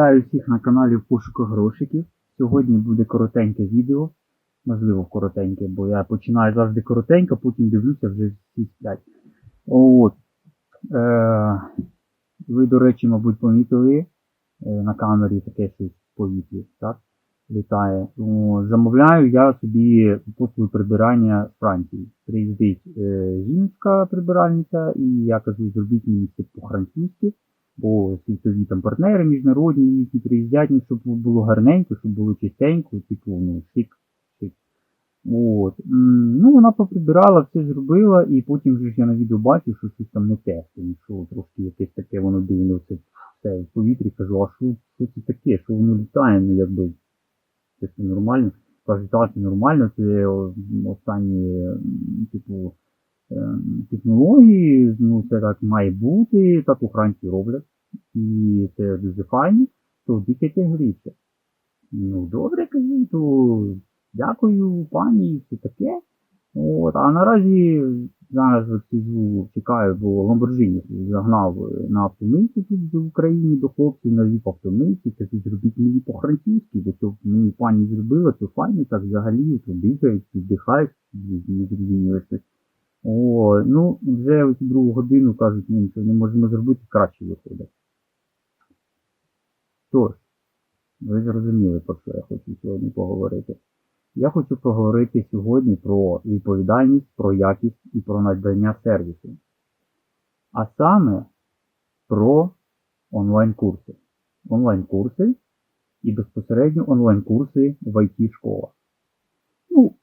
Вітаю всіх на каналі в пошуках грошиків. Сьогодні буде коротеньке відео. Можливо, коротеньке, бо я починаю завжди коротенько, потім дивлюся, вже всі сплять. От. Е, ви, до речі, мабуть, помітили е, на камері таке щось в повітрі, так? Літає. О, замовляю я собі послуги прибирання з Франції. Приїздить е, жінка прибиральниця, і я кажу, зробіть мені це по-французьки бо світові там партнери міжнародні, які приїздять, ну, щоб було гарненько, щоб було чистенько, типу, ну, шик, шик. От. Ну, вона поприбирала, все зробила, і потім вже ж я на відео бачив, що щось там не те, що трошки якесь таке воно дивне, це все в повітрі, кажу, а що, що це таке, що воно літає, ну якби це все нормально. Кажу, так, це нормально, це останні, типу, ем, технології, ну це так має бути, так у Франції роблять. І це дуже файно, то дихайте гріться. Ну, добре, кажу, то дякую, пані, і все таке. От, а наразі зараз сиджу, чекаю, бо Ламборджині загнав на автомийці тут в Україні до хлопців на віп автомийці, кажуть, зробіть мені по-французьки, бо то мені пані зробила, то файно, так взагалі, то дихають, вдихають, не зрозуміло щось. О, ну, вже ось другу годину кажуть, ми нічого не можемо зробити, краще виходить. Тож, ви зрозуміли, про що я хочу сьогодні поговорити. Я хочу поговорити сьогодні про відповідальність, про якість і про надання сервісу. А саме про онлайн-курси. Онлайн-курси і безпосередньо онлайн-курси в IT-школах. Ну,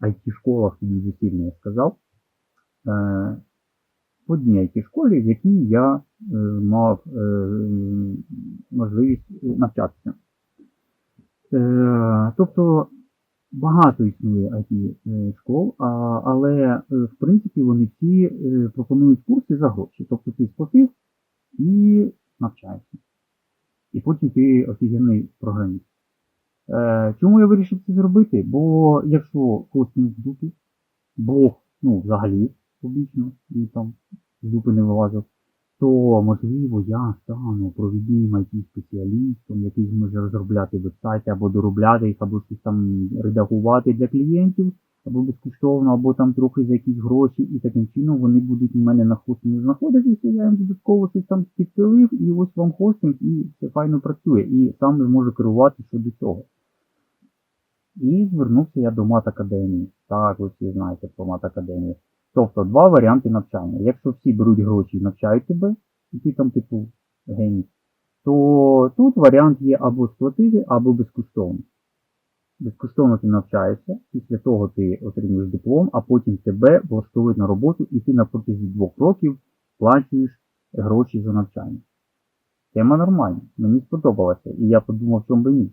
IT-школах дуже сильно я сказав в одній it школі, в якій я е, мав е, можливість навчатися. Е, тобто багато існує it школ, але е, в принципі вони всі е, пропонують курси за гроші. Тобто ти сплатив і навчаєшся. І потім ти офігенний програміст. Е, чому я вирішив це зробити? Бо якщо хостинг в дупі, Бог, ну, взагалі, публічно і там з дупи не вилазив, то можливо я стану провідним it спеціалістом, який зможе розробляти вебсайти або доробляти їх, або щось там редагувати для клієнтів, або безкоштовно, або там трохи за якісь гроші, і таким чином вони будуть у мене на хостингу знаходитися, я їм додатково щось там підпилив, і ось вам хостинг, і все файно працює, і сам зможу керувати щодо цього. І звернувся я до Мат Академії. Так, ви всі знаєте про Мат Академію. Тобто два варіанти навчання. Якщо всі беруть гроші і навчають тебе, і ти там типу геній, то тут варіант є або сплатити, або безкоштовно. Безкоштовно ти навчаєшся, після того ти отримуєш диплом, а потім тебе влаштовують на роботу і ти на протязі двох років сплачуєш гроші за навчання. Тема нормальна, мені сподобалася, і я подумав, чому би ні.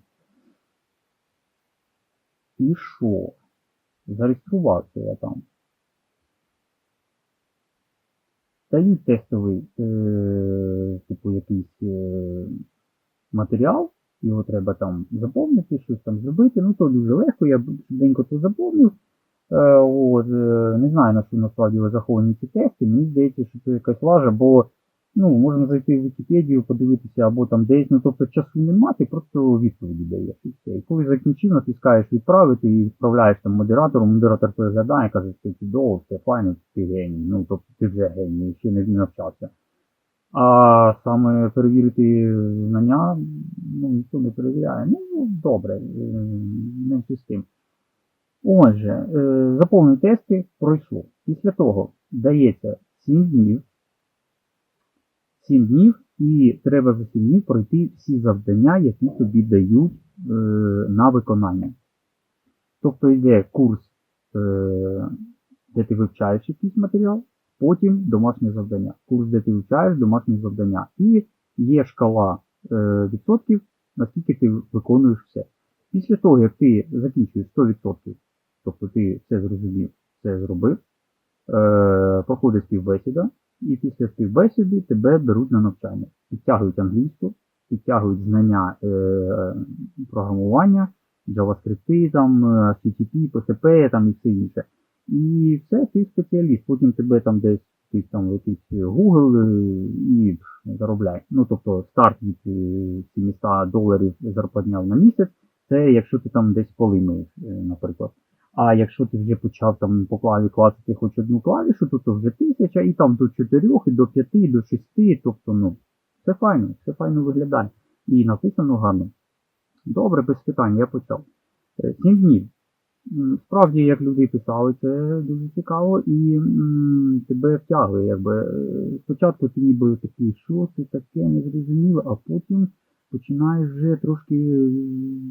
І що? Зареєструвався я там. Дають тестовий, е, типу, якийсь е, матеріал, його треба там заповнити, щось там зробити. Ну, то дуже легко, я швиденько це заповнив. Е, от, е, не знаю, на що насправді заховані ці тести. Мені здається, що це якась лажа, бо ну, можна зайти в Вікіпедію, подивитися, або там десь, ну тобто часу нема, ти просто відповіді даєш. І. І коли закінчив, натискаєш відправити і відправляєш там модератору, модератор переглядає, каже, це чудово, все файно, ти геній. Ну, тобто ти вже геній, ще не навчався. А саме перевірити знання, ну, ніхто не перевіряє. Ну, добре, менше з тим. Отже, е, заповнив тести, пройшло. Після того дається 7 днів. 7 днів, і треба за 7 днів пройти всі завдання, які тобі дають е, на виконання. Тобто йде курс, е, де ти вивчаєш якийсь матеріал, потім домашнє завдання. Курс, де ти вивчаєш домашнє завдання. І є шкала е, відсотків, наскільки ти виконуєш все. Після того, як ти закінчуєш 100%, тобто ти все зрозумів, все зробив, е, проходить співбесіда, і після співбесіди тебе беруть на навчання. Підтягують англійську, підтягують знання е, програмування, JavaScript, там, CTP, PHP там, і все інше. І все, ти спеціаліст. Потім тебе там десь записуйся там якийсь Google е, і заробляй. Ну, тобто старт від е, 700 доларів зарплатня на місяць, це якщо ти там десь поли миєш, е, наприклад. А якщо ти вже почав там по клаві клацати хоч одну клавішу, то, то вже тисяча, і там до 4, і до 5, і до 6, тобто, ну, все файно, все файно виглядає. І написано гарно. Добре, без питань, я почав. Е, Сім днів. Справді, як люди писали, це дуже цікаво і м, тебе втягує. Якби. Е, Спочатку ти ніби такий, що це таке, незрозуміло, а потім починаєш вже трошки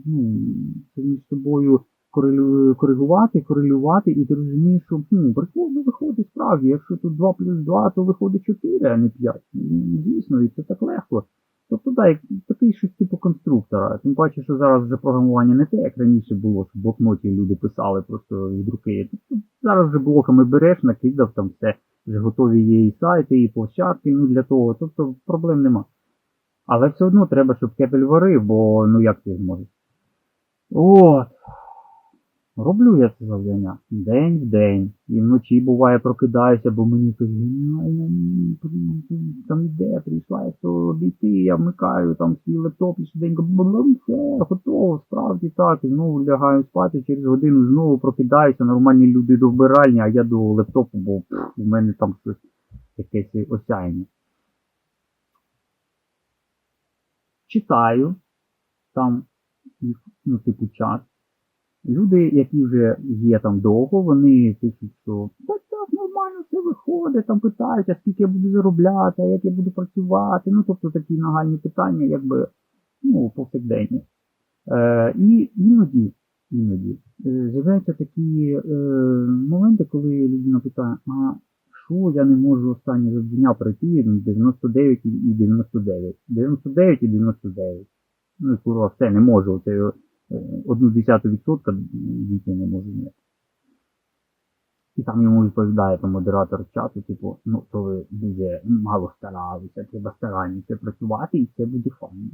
ну, це між собою коригувати, корелювати, і ти розумієш, що хм, прикольно виходить справді, якщо тут 2 плюс 2, то виходить 4, а не 5. М, Звісно, і це так легко. Тобто, так, такий щось типу конструктора. Тим паче, що зараз вже програмування не те, як раніше було, що в блокноті люди писали просто від руки. Тобто, зараз вже блоками береш, накидав там все, вже готові є і сайти, і площадки, ну для того. Тобто проблем нема. Але все одно треба, щоб кепель варив, бо ну як ти зможеш. От. Роблю я це завдання день в день. І вночі буває прокидаюся, бо мені при- там іде, прийшла, якщо обійти, я вмикаю там свій лептоп і швиденько все, готово, справді так. І знову лягаю спати, через годину знову прокидаюся, нормальні люди до вбиральні, а я до лептопу, бо у мене там щось якесь осяяння. Читаю там ну, типу чат. Люди, які вже є там довго, вони пишуть, що так, так, нормально все виходить, там питають, а скільки я буду заробляти, а як я буду працювати. Ну, тобто такі нагальні питання, якби ну, повсякденні. Е, і іноді, іноді е, з'являються такі е, моменти, коли людина питає, а що я не можу останнє завдання пройти ну, 99 і 99. 99 і 99. Ну курва, все, не можу. Це одну десяту відсотка дійти не можу ні. І там йому відповідає там, модератор чату, типу, ну то ви дуже мало старалися, треба старанніше працювати і це буде файно.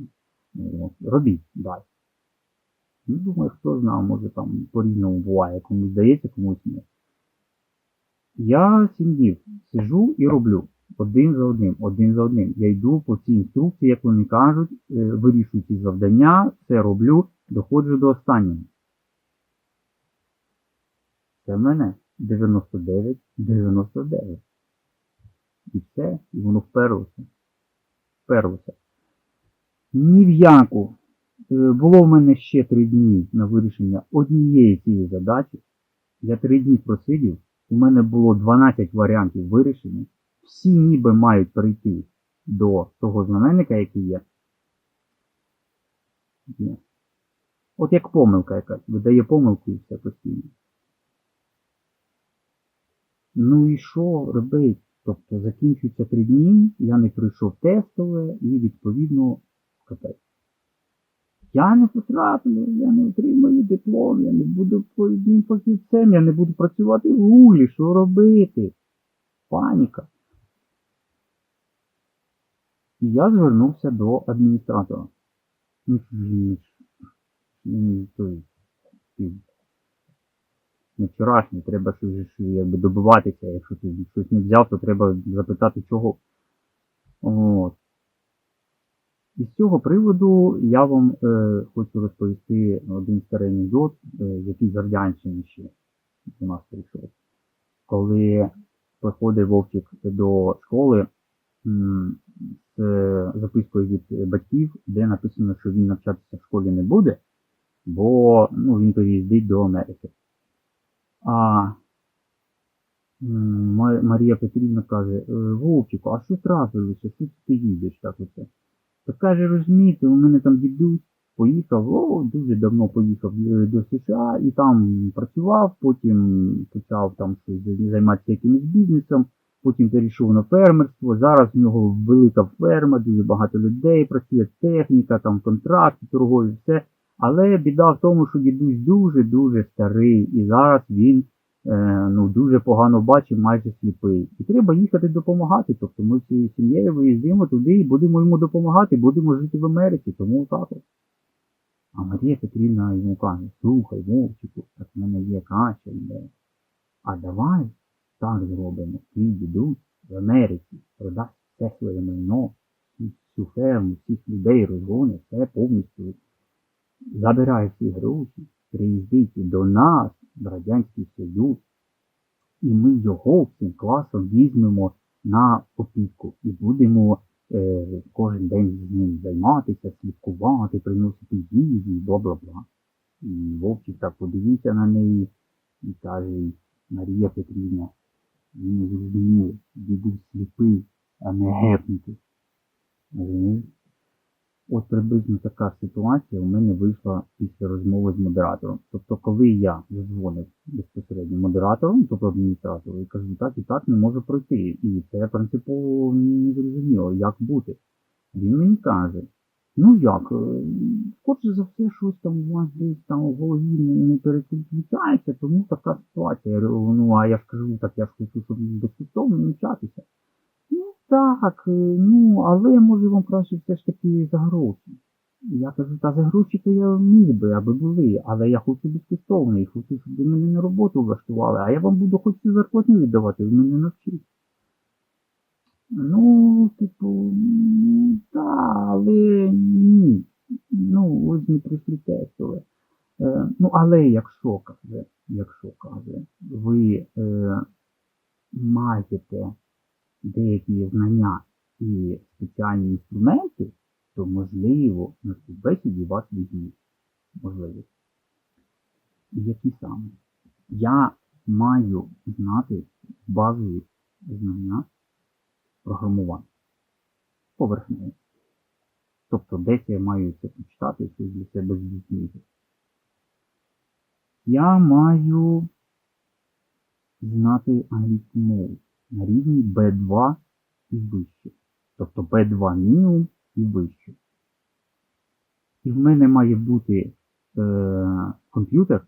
Ну, Робіть далі. Ну, думаю, хто знає, може там по-різному буває, комусь здається, комусь ні. Я сім днів сижу і роблю один за одним, один за одним. Я йду по цій інструкції, як вони кажуть, е, вирішую ці завдання, все роблю, доходжу до останнього. Це в мене 99, 99. І все, і воно вперлося. Вперлося. Ні в яку. Е, Було в мене ще три дні на вирішення однієї цієї задачі. Я три дні просидів. У мене було 12 варіантів вирішення. Всі ніби мають прийти до того знаменника, який є. От як помилка якась, видає помилку і все постійно. Ну і що робить? Тобто закінчуються три дні, я не пройшов тестове і відповідно капець. Я не потраплю, я не отримаю диплом, я не буду одним фахівцем, я не буду працювати в гуглі, що робити? Паніка. І я звернувся до адміністратора. Ну, ніж, ніж, той, ті, не вчорашній, треба щось якби добиватися, якщо ти щось не взяв, то треба запитати, чого. От. І з цього приводу я вам е, хочу розповісти один старий анекдот, е, який з Радянщини ще у нас прийшов. Коли приходить Вовчик до школи м, з е, запискою від батьків, де написано, що він навчатися в школі не буде, бо ну, він переїздить до Америки. А Марія Петрівна каже, «Е, Вовчику, а що трапилося? Що ти їдеш так оце? Так каже, розумієте, у мене там дідусь поїхав, о, дуже давно поїхав е, до США і там працював, потім почав там займатися якимось бізнесом, потім перейшов на фермерство. Зараз в нього велика ферма, дуже багато людей, працює техніка, там контракти, торгові, все. Але біда в тому, що дідусь дуже-дуже старий, і зараз він е, ну, дуже погано бачить, майже сліпий. І треба їхати допомагати. Тобто ми всією сім'єю виїздимо туди і будемо йому допомагати, будемо жити в Америці, тому так. А Марія Петрівна йому каже, слухай, Вовчику, так в мене є кача йде. А давай так зробимо. Твій дідусь в Америці, продасть все своє майно, всю ферму, всіх людей розгоне, все повністю забирає всі гроші, приїздить до нас, в Радянський Союз, і ми його всім класом візьмемо на опіку і будемо е, кожен день з ним займатися, слідкувати, приносити їжу, бла-бла-бла. І Вовчик так подивився на неї і каже Марія Петрівна, він не зрозумів, був сліпий, а не гепнутий. От приблизно така ситуація у мене вийшла після розмови з модератором. Тобто, коли я задзвонив безпосередньо модератором, тобто адміністратору, і кажу, так і так не можу пройти. І це принципово не зрозуміло, як бути. Він мені каже, ну як, е, скорше за все, щось там у вас десь там в голові не переключається, тому така ситуація. Я говорю, ну а я ж кажу, так я ж хочу, щоб безкоштовно навчатися. Так, е, ну, але може вам краще все ж таки за гроші. Я кажу, та за гроші то я міг би, аби були, але я хочу безкоштовно і хочу, щоб ви мене на роботу влаштували, а я вам буду хоч цю зарплатню віддавати, ви мене навчите. Ну, типу, ну, так, але ні. Ну, ось не прийшли. Е, ну, але якщо каже, якщо каже, ви е, маєте деякі знання і спеціальні інструменти, то можливо на співбесіді вас візьмуть. Можливо. Які саме? Я маю знати базові знання програмування. Поверхнево. Тобто десь я маю це почитати, щось для себе здійснити. Я маю знати англійську мову на рівні B2 і вище. Тобто B2 мінімум і вище. І в мене має бути е, комп'ютер,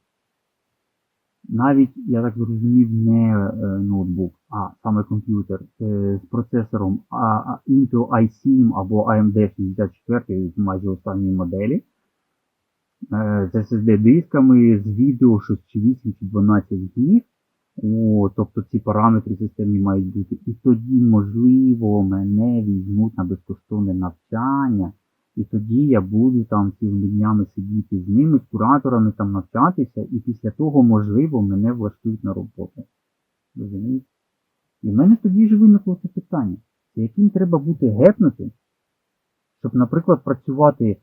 навіть, я так зрозумів, не е, ноутбук, а саме комп'ютер е, з процесором а, Intel i7 або AMD 64 майже останньої моделі, е, з SSD-дисками, з відео щось чи 8 чи 12 гіг. О, тобто ці параметри системні мають бути. І тоді, можливо, мене візьмуть на безкоштовне навчання, і тоді я буду там цілими днями сидіти з ними, з кураторами там навчатися, і після того, можливо, мене влаштують на роботу. Розумієте? І в мене тоді ж виникло це питання, яким треба бути гепнутим, щоб, наприклад, працювати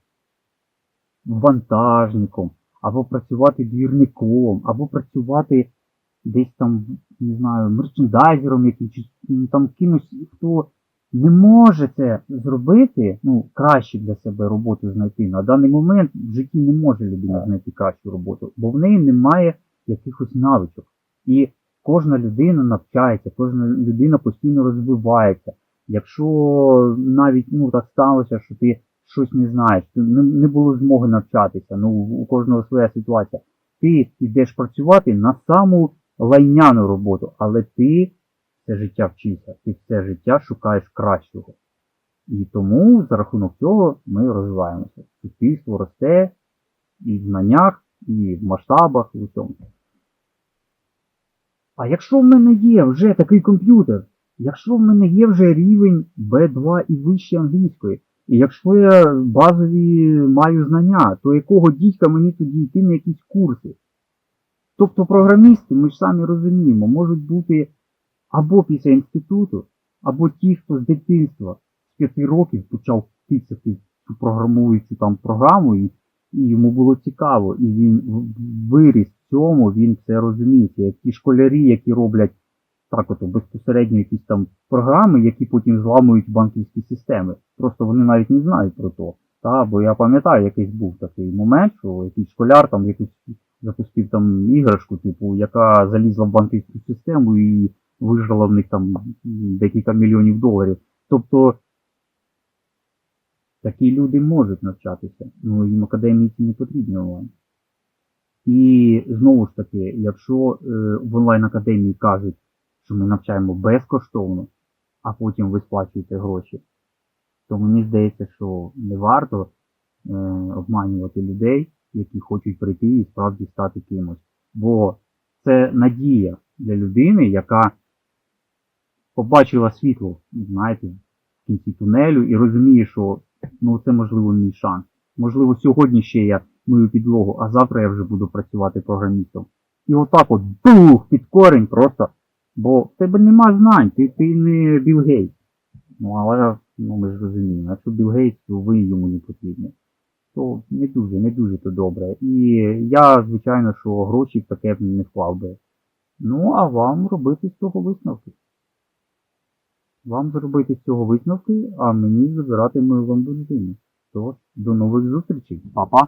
вантажником, або працювати двірником, або працювати десь там, не знаю, мерчендайзером яким, чи ну, там кимось, хто не може це зробити, ну, краще для себе роботу знайти. На даний момент в житті не може людина знайти кращу роботу, бо в неї немає якихось навичок. І кожна людина навчається, кожна людина постійно розвивається. Якщо навіть ну, так сталося, що ти щось не знаєш, не, не було змоги навчатися, ну у кожного своя ситуація. Ти йдеш працювати на саму лайняну роботу, але ти все життя вчишся, ти все життя шукаєш кращого. І тому за рахунок цього ми розвиваємося. Суспільство росте і в знаннях, і в масштабах, і в усьому. А якщо в мене є вже такий комп'ютер, якщо в мене є вже рівень B2 і вище англійської, і якщо я базові маю знання, то якого дідька мені тоді йти на якісь курси? Тобто програмісти, ми ж самі розуміємо, можуть бути або після інституту, або ті, хто з дитинства з 5 років почав писати цю програмуючу там програму, і, і йому було цікаво, і він виріс в цьому, він це розуміє. Як ті школярі, які роблять так от безпосередньо якісь там програми, які потім зламують банківські системи. Просто вони навіть не знають про то. Та, бо я пам'ятаю, якийсь був такий момент, що якийсь школяр там якусь запустив там іграшку, типу, яка залізла в банківську систему і вижрала в них там декілька мільйонів доларів. Тобто такі люди можуть навчатися, ну їм академії не потрібні онлайн. І знову ж таки, якщо е, в онлайн-академії кажуть, що ми навчаємо безкоштовно, а потім ви сплачуєте гроші, то мені здається, що не варто е, обманювати людей, які хочуть прийти і справді стати кимось. Бо це надія для людини, яка побачила світло, знаєте, в кінці тунелю і розуміє, що ну це можливо мій шанс. Можливо, сьогодні ще я мию підлогу, а завтра я вже буду працювати програмістом. І отак от бух під корень просто. Бо в тебе нема знань, ти, ти не Білл. Ну, але ну, ми ж розуміємо, якщо Білл то ви йому не потрібні. То не дуже, не дуже то добре. І я, звичайно, що гроші в таке не вклав би. Ну, а вам робити з цього висновки. Вам зробити з цього висновки, а мені забирати мою бензину. Тож, до нових зустрічей. Па-па!